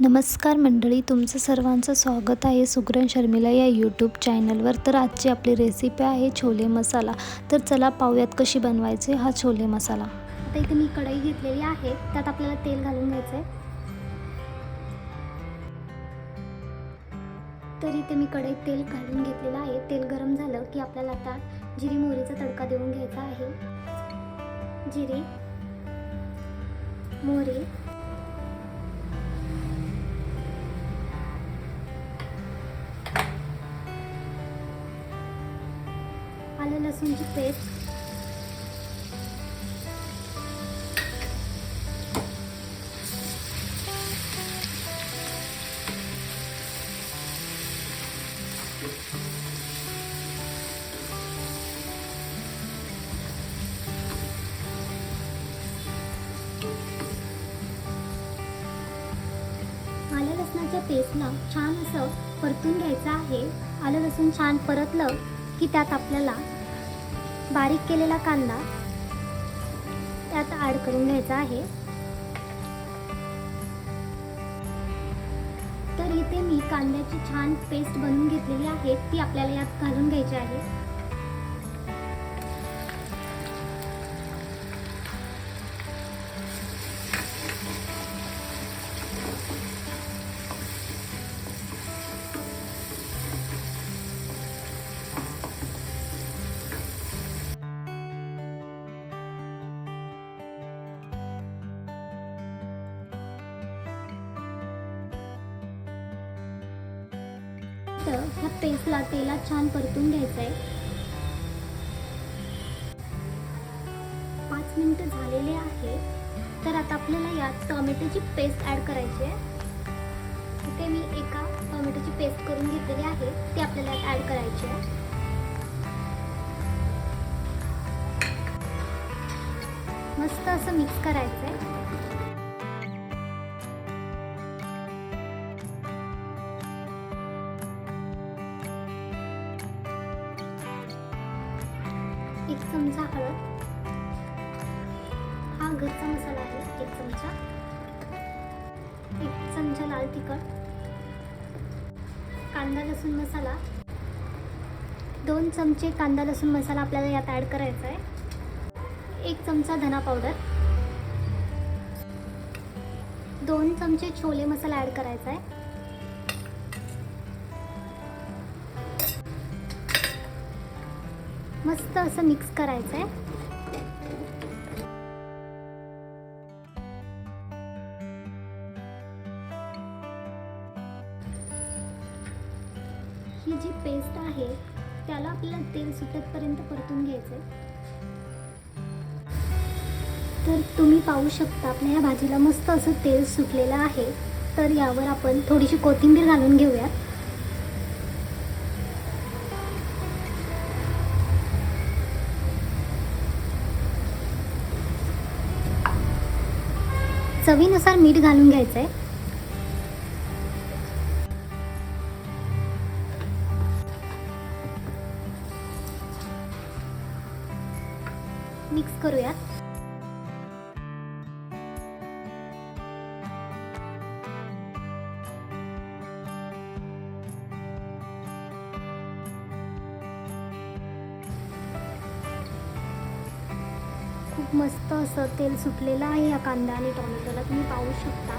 नमस्कार मंडळी तुमचं सर्वांचं स्वागत आहे सुग्रण शर्मिला या यूट्यूब चॅनलवर तर आजची आपली रेसिपी आहे छोले मसाला. तर चला पाहूयात कशी बनवायचे हा छोले मसाला. आता इथे मी कढई घेतलेली आहे. त्यात आपल्याला तेल घालून घ्यायचं आहे तर इथे मी कढईत तेल घालून घेतलेलं आहे. तेल गरम झालं की आपल्याला आता जिरी मोहरीचा तडका देऊन घ्यायचा आहे. जिरी मोहरी लसूणची पेस्ट आलं लसणाच्या पेस्टला छान असं परतून घ्यायचं आहे. आलं लसूण छान परतलं की त्यात आपल्याला बारीक केलेला कांदा त्यात ॲड करून घ्यायचा आहे. तर इथे मी कांद्याची छान पेस्ट बनवून घेतलेली आहे. ती आपल्याला यात घालून घ्यायची आहे. फक्त ह्या पेस्टला तेलात छान परतून घ्यायचं आहे पाच मिनिटं झालेले आहे. तर आता आपल्याला यात टोमॅटोची पेस्ट ॲड करायची आहे. तिथे मी एका टोमॅटोची पेस्ट करून घेतलेली आहे. ती आपल्याला यात ॲड करायची आहे. मस्त असं मिक्स करायचं आहे एक चमचा हळद. हा घरचा मसाला आहे एक चमचा. एक चमचा लाल तिखट. कांदा लसूण मसाला. दोन चमचे कांदा लसूण मसाला आपल्याला यात ॲड करायचा आहे एक चमचा धना पावडर दोन चमचे छोले मसाला ॲड करायचा आहे मस्त असं मिक्स करायचं आहे ही जी पेस्ट आहे त्याला आपल्याला तेल सुटतपर्यंत परतून घ्यायचं आहे तर तुम्ही पाहू शकता आपल्या या भाजीला मस्त असं तेल सुटलेलं आहे. तर यावर आपण थोडीशी कोथिंबीर घालून घेऊयात. चवीनुसार मीठ घालून घ्यायचं आहे मिक्स करूयात. खूप मस्त असं तेल सुटलेलं आहे या कांदा आणि टोमॅटोला. तुम्ही पाहू शकता.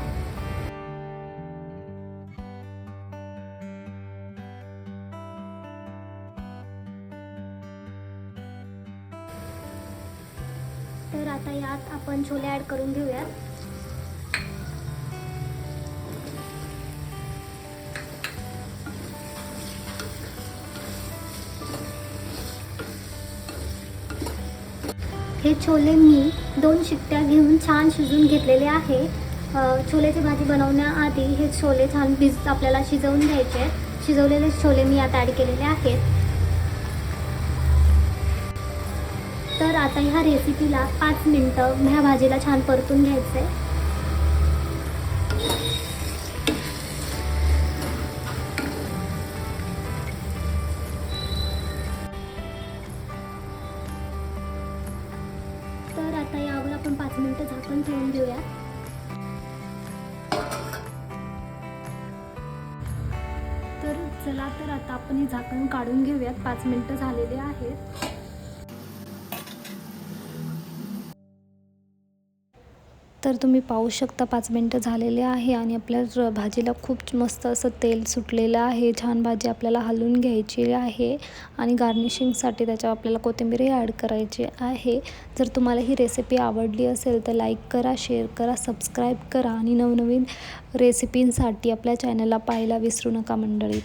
तर आता यात आपण छोले ॲड करून घेऊयात. हे छोले मी दोन शिट्ट्या घेऊन छान शिजून घेतलेले आहे. छोलेची भाजी बनवण्याआधी हे छोले छान भिज आपल्याला शिजवून घ्यायचे. शिजवलेले छोले मी आता ॲड केलेले आहेत. तर आता ह्या रेसिपीला पाच मिनटं ह्या भाजीला छान परतून घ्यायचं. आहे तर आता यावर आपण पाच मिनटं झाकण ठेवून देऊया तर चला तर आता आपण हे झाकण काढून घेऊयात. पाच मिनटं झालेले आहेत. तर तुम्ही पाहू शकता पाच मिनटं झालेले आहे आणि आपल्या भाजीला खूप मस्त असं तेल सुटलेलं आहे. छान भाजी आपल्याला हलवून घ्यायची आहे आणि गार्निशिंगसाठी त्याच्यावर आपल्याला कोथिंबीरही ॲड करायची आहे. जर तुम्हाला ही रेसिपी आवडली असेल तर लाईक करा शेअर करा सबस्क्राईब करा आणि नवनवीन रेसिपींसाठी आपल्या चॅनलला पाहायला विसरू नका मंडळी.